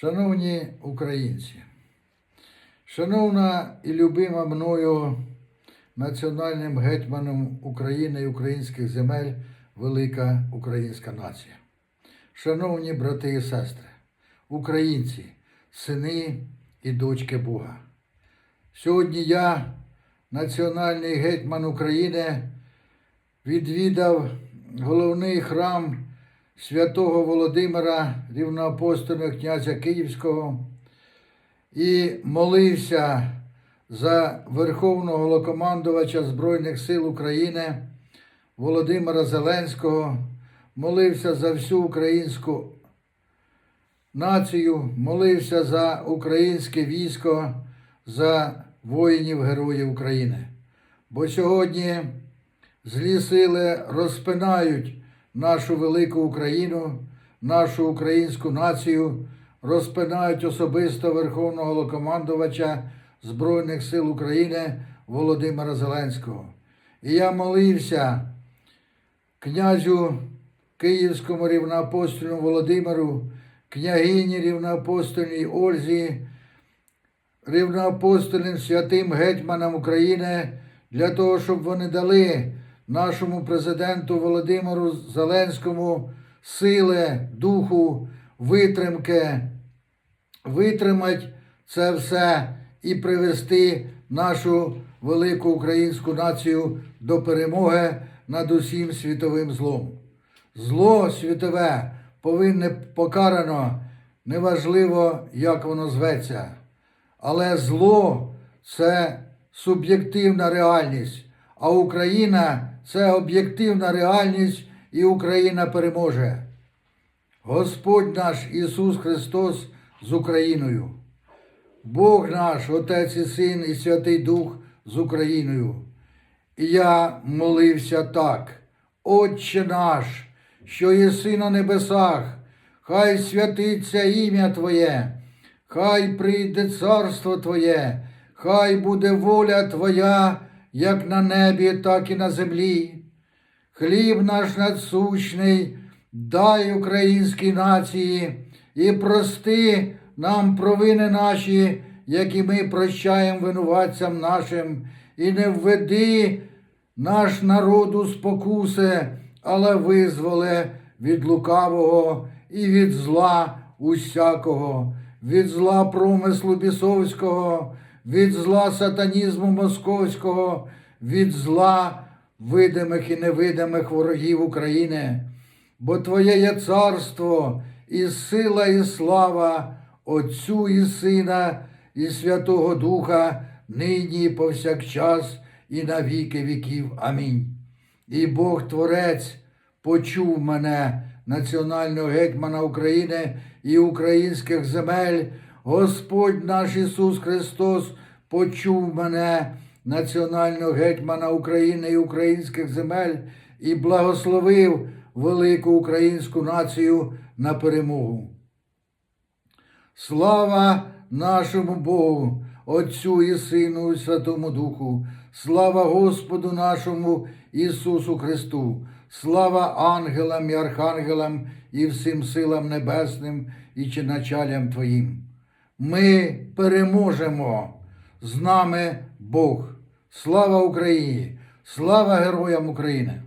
Шановні українці, шановна і любима мною національним гетьманом України і українських земель велика українська нація. Шановні брати і сестри, українці, сини і дочки Бога. Сьогодні я, національний гетьман України, відвідав головний храм святого Володимира, рівноапостольного князя Київського, і молився за Верховного Голокомандувача Збройних сил України Володимира Зеленського, молився за всю українську націю, молився за українське військо, за воїнів Героїв України. Бо сьогодні злі сили розпинають нашу велику Україну, нашу українську націю, розпинають особисто Верховного Головнокомандувача Збройних сил України Володимира Зеленського. І я молився князю Київському рівноапостольному Володимиру, княгині рівноапостольній Ользі, рівноапостольним святим гетьманам України для того, щоб вони дали нашому президенту Володимиру Зеленському сили, духу, витримки, витримати це все і привести нашу велику українську націю до перемоги над усім світовим злом. Зло світове повинне покарано, неважливо, як воно зветься. Але зло це суб'єктивна реальність, а Україна це об'єктивна реальність, і Україна переможе. Господь наш Ісус Христос з Україною. Бог наш, Отець і Син і Святий Дух з Україною. І я молився так, Отче наш, що єси на небесах, хай святиться ім'я Твоє, хай прийде царство Твоє, хай буде воля Твоя, як на небі, так і на землі. Хліб наш надсущний, дай українській нації і прости нам провини наші, які ми прощаємо винуватцям нашим, і не введи наш народ у спокуси, але визволи від лукавого і від зла усякого, від зла промислу бісовського, від зла сатанізму московського, від зла видимих і невидимих ворогів України. Бо Твоє є царство, і сила, і слава Отцю і Сина, і Святого Духа, нині і повсякчас, і на віки віків. Амінь. І Бог Творець почув мене, національного гетьмана України і українських земель. Господь наш Ісус Христос почув мене, національного гетьмана України і українських земель, і благословив велику українську націю на перемогу. Слава нашому Богу, Отцю і Сину, і Святому Духу, слава Господу нашому Ісусу Христу, слава ангелам і архангелам і всім силам небесним і чиначалям Твоїм. Ми переможемо з нами Бог. Слава Україні! Слава героям України!